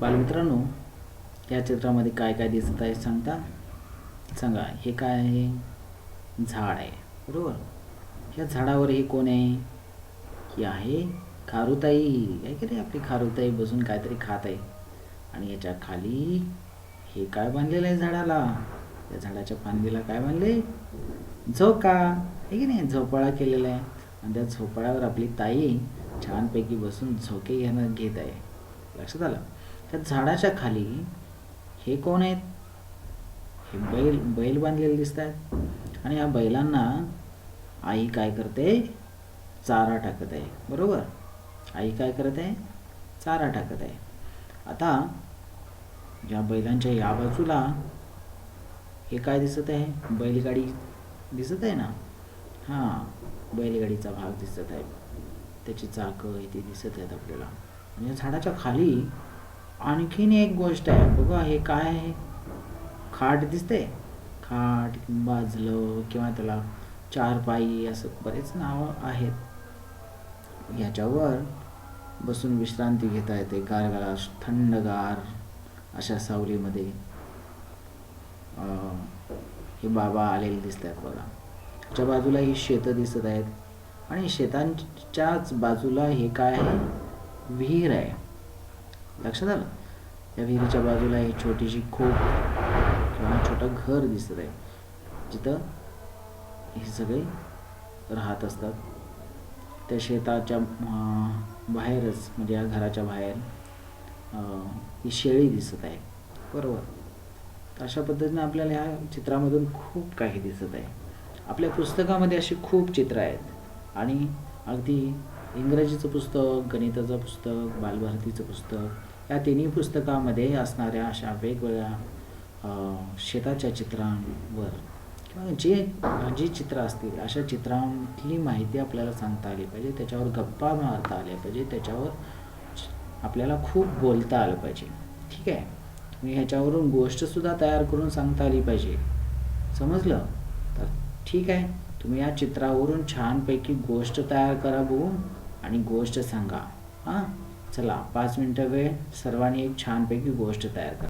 बालमित्रांनो या चित्रामध्ये काय काय दिसत आहे सांगता? सांगा हे काय आहे? झाड आहे. बरोबर? या झाडावर हे कोण आहे? ही आहे? खारुताई. आहे की रे आपली खारुताई? बसून काहीतरी खात आहे. आणि याच्या खाली हे काय बांधलेलं आहे झाडाला? या झाडाच्या फांदीला काय बांधले? झोका. आहे की नाही? झोपाळा केलेला आहे. आणि त्या झोपाळ्यावर आपली ताई छानपैकी बसून झोके घेणं घेत आहे. लक्षात आलं? त्या झाडाच्या खाली हे कोण आहेत? हे बैल बैल बांधलेले दिसत आहेत आणि या बैलांना आई काय करते? चारा टाकत आहे. बरोबर? आई काय करत आहे? चारा टाकत आहे. आता ज्या बैलांच्या या बाजूला हे काय दिसत आहे? बैलगाडी दिसत आहे ना? हां बैलगाडीचा भाग दिसत आहे. त्याची चाकं ते दिसत आहेत आपल्याला. म्हणजे झाडाच्या खाली आणखीन एक गोष्ट आहे. बघा हे काय आहे? खाट दिसते? खाट बाजलं किंवा त्याला चारपाई असं बरेच नावं आहेत. याच्यावर बसून विश्रांती घेता येते. गारगार थंडगार अशा सावलीमध्ये. अं, हे बाबा आलेले दिसत आहेत बघा. त्याच्या बाजूला ही शेतं दिसत आहेत. आणि शेतांच्याच बाजूला हे काय आहे? विहीर आहे. लक्षात आलं? या विहिरीच्या बाजूला ही छोटीशी खोप किंवा छोटं घर दिसत आहे. जिथं हे सगळे राहत असतात. त्या शेताच्या बाहेरच म्हणजे या घराच्या बाहेर ही शेळी दिसत आहे. बरोबर. तर अशा पद्धतीने आपल्याला ह्या चित्रामधून खूप काही दिसत आहे. आपल्या पुस्तकामध्ये अशी खूप चित्रं आहेत. आणि अगदी इंग्रजीचं पुस्तक गणिताचं पुस्तक बालभारतीचं पुस्तक या तिन्ही पुस्तकामध्ये असणाऱ्या अशा वेगवेगळ्या अं, शेताच्या चित्रांवर किंवा जे जी चित्र असतील अशा चित्रांतली माहिती आपल्याला सांगता आली पाहिजे त्याच्यावर गप्पा मारता आल्या पाहिजे त्याच्यावर आपल्याला खूप बोलता आलं पाहिजे. ठीक आहे? तुम्ही ह्याच्यावरून गोष्टसुद्धा तयार करून सांगता आली पाहिजे. समजलं? तर ठीक आहे. तुम्ही या चित्रावरून छानपैकी गोष्ट तयार करा बघून आणि गोष्ट सांगा. हां? चला पाच मिनटं वेळ सर्वांनी एक छानपैकी गोष्ट तयार करा.